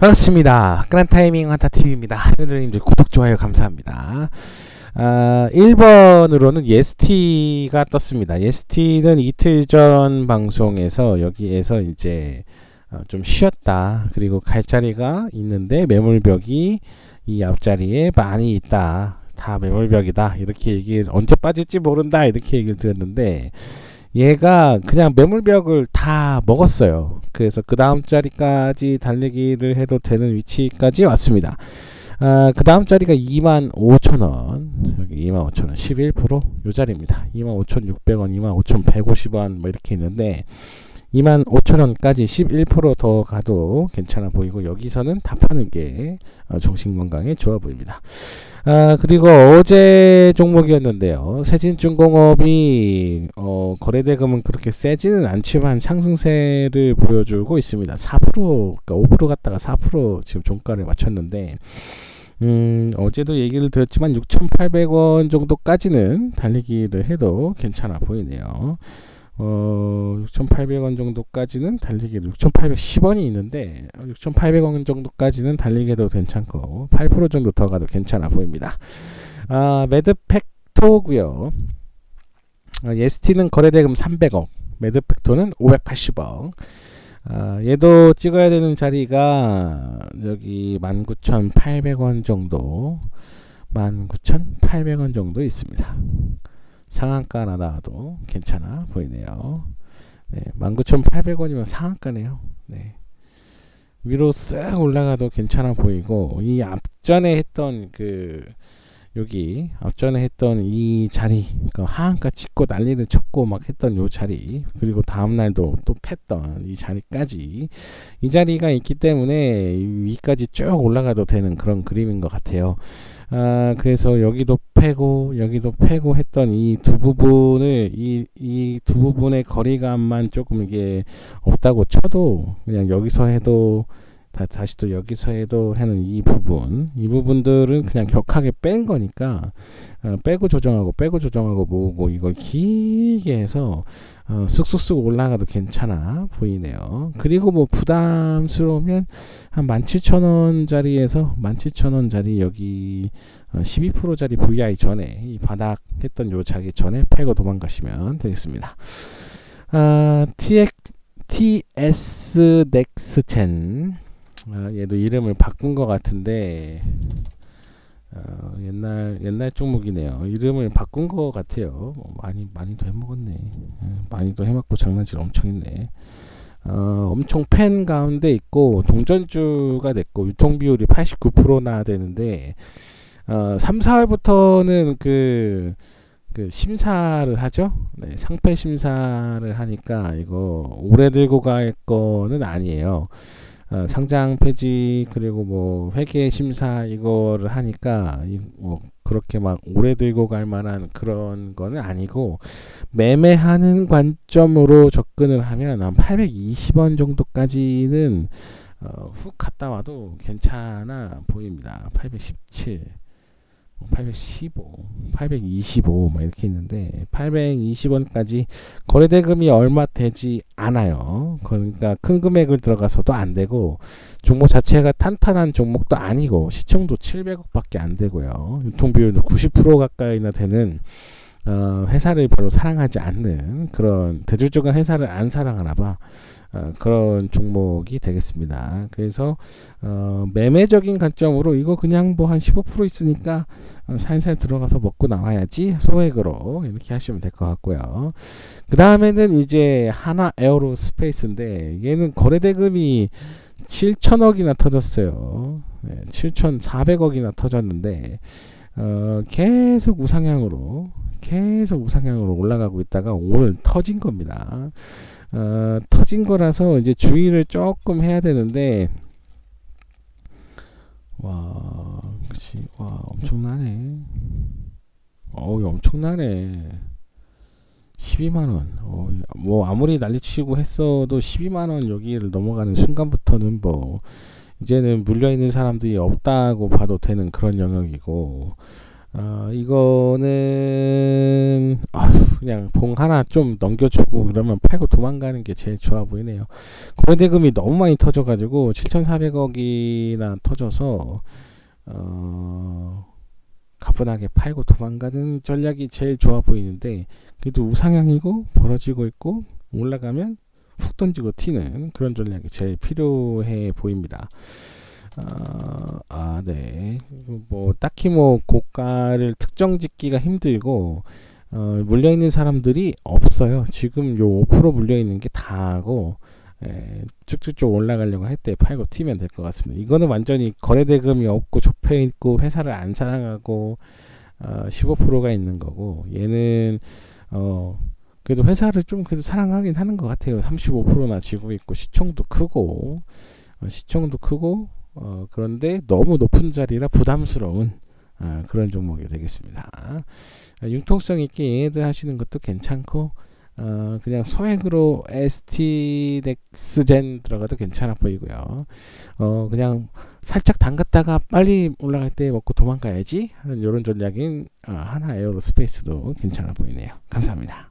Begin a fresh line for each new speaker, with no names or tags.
반갑습니다. 그란 타이밍 한타 TV입니다. 여러분들 구독 좋아요 감사합니다. 아, 1번으로는 예스티가 떴습니다. 예스티는 이틀 전 방송에서 여기에서 이제 어, 좀 쉬었다. 그리고 갈 자리가 있는데 매물벽이 이 앞자리에 많이 있다. 다 매물벽이다. 이렇게 얘기 언제 빠질지 모른다. 이렇게 얘기를 드렸는데 얘가 그냥 매물벽을 다 먹었어요. 그래서 그 다음 자리까지 달리기를 해도 되는 위치까지 왔습니다. 아, 그 다음 자리가 25,000원. 여기 25,000원 11%요 자리입니다. 25,600원, 25,150원 뭐 이렇게 있는데 25,000원까지 11%더 가도 괜찮아 보이고 여기서는 다 파는 게 어, 정신 건강에 좋아 보입니다. 아, 그리고 어제 종목이었는데요. 세진중공업이 어, 거래대금은 그렇게 세지는 않지만 상승세를 보여주고 있습니다. 4% 그러니까 5% 갔다가 4% 지금 종가를 맞췄는데 음, 어제도 얘기를 드렸지만 6,800원 정도까지는 달리기를 해도 괜찮아 보이네요. 어, 6,800원 정도까지는 달리기를 6,810원이 있는데 6,800원 정도까지는 달리기도 괜찮고 8% 정도 더 가도 괜찮아 보입니다. 아, 매드팩토고요. 아, 예스티는 거래대금 300억, 매드팩토는 580억. 아, 얘도 찍어야 되는 자리가 여기 19,800원 정도, 19,800원 정도 있습니다. 상한가나 나와도 괜찮아 보이네요. 네, 19,800원이면 상한가네요. 네. 위로 쓱 올라가도 괜찮아 보이고 이 앞전에 했던 그 여기 앞전에 했던 이 자리 그 하한가 찍고 난리를 쳤고 막 했던 요 자리 그리고 다음 날도 또 팼던 이 자리까지 이 자리가 있기 때문에 위까지 쭉 올라가도 되는 그런 그림인 것 같아요. 아 그래서 여기도 패고 여기도 패고 했던 이 두 부분을 이 이 두 부분의 거리감만 조금 이게 없다고 쳐도 그냥 여기서 해도 다, 다시 또 여기서 해도 하는 이 부분. 이 부분들은 그냥 격하게 뺀 거니까 어, 빼고 조정하고 빼고 조정하고 모으고 이걸 길게 해서 어, 쑥쑥쑥 올라가도 괜찮아 보이네요. 그리고 뭐 부담스러우면 한 17,000원짜리에서 17,000원짜리 여기 어, 12%짜리 VI 전에 이 바닥 했던 요 자기 전에 팔고 도망가시면 되겠습니다. 아, TX TS 넥스젠 아, 얘도 이름을 바꾼 것 같은데 어, 옛날 옛날 종목이네요. 이름을 바꾼 것 같아요. 어, 많이 많이도 해먹었네. 어, 많이도 해먹고 장난질 엄청 했네. 어, 엄청 팬 가운데 있고 동전주가 됐고 유통 비율이 89%나 되는데 어, 3, 4월부터는 그, 그 심사를 하죠. 네, 상패 심사를 하니까 이거 오래 들고 갈 거는 아니에요. 어, 상장 폐지 그리고 뭐 회계 심사 이거를 하니까 이, 뭐 그렇게 막 오래 들고 갈 만한 그런 거는 아니고 매매하는 관점으로 접근을 하면 한 820원 정도까지는 어, 훅 갔다 와도 괜찮아 보입니다. 817 815, 825, 막 이렇게 있는데 820원까지 거래대금이 얼마 되지 않아요. 그러니까 큰 금액을 들어가서도 안 되고 종목 자체가 탄탄한 종목도 아니고 시청도 700억 밖에 안 되고요. 유통 비율도 90% 가까이나 되는 어, 회사를 별로 사랑하지 않는 그런 대중적인 회사를 안 사랑하나 봐. 어, 그런 종목이 되겠습니다. 그래서 어, 매매적인 관점으로 이거 그냥 뭐 한 15% 있으니까 어, 살살 들어가서 먹고 나와야지 소액으로 이렇게 하시면 될 것 같고요. 그 다음에는 이제 하나 에어로 스페이스인데 얘는 거래 대금이 7천억이나 터졌어요. 네, 7,400억이나 터졌는데 어, 계속 우상향으로 계속 우상향으로 올라가고 있다가 오늘 터진 겁니다. 어, 터진 거라서 이제 주의를 조금 해야 되는데 와, 그치, 와, 엄청나네. 어우, 엄청나네. 12만원. 어, 뭐, 아무리 난리치고 했어도 12만원 여기를 넘어가는 순간부터는 뭐, 이제는 물려있는 사람들이 없다고 봐도 되는 그런 영역이고, 어, 이거는 아휴, 그냥 봉 하나 좀 넘겨주고 그러면 팔고 도망가는 게 제일 좋아 보이네요. 거래대금이 너무 많이 터져가지고 7,400억이나 터져서 어, 가뿐하게 팔고 도망가는 전략이 제일 좋아 보이는데 그래도 우상향이고 벌어지고 있고 올라가면 훅 던지고 튀는 그런 전략이 제일 필요해 보입니다. 어, 아, 네. 뭐 딱히 뭐 고가를 특정 짓기가 힘들고 어, 물려 있는 사람들이 없어요. 지금 요 5% 물려 있는 게 다하고 예, 쭉쭉쭉 올라가려고 할 때 팔고 튀면 될 것 같습니다. 이거는 완전히 거래 대금이 없고 좁혀 있고 회사를 안 사랑하고 어, 15%가 있는 거고 얘는 어 그래도 회사를 좀 그래도 사랑하긴 하는 것 같아요. 35%나 지고 있고 시총도 크고 어, 시총도 크고 어, 그런데 너무 높은 자리라 부담스러운 아, 그런 종목이 되겠습니다. 아, 융통성 있게 얘네들 하시는 것도 괜찮고 어, 그냥 소액으로 ST 넥스젠 들어가도 괜찮아 보이고요. 어, 그냥 살짝 담갔다가 빨리 올라갈 때 먹고 도망가야지 하는 이런 전략인 어, 하나 에어로스페이스도 괜찮아 보이네요. 감사합니다.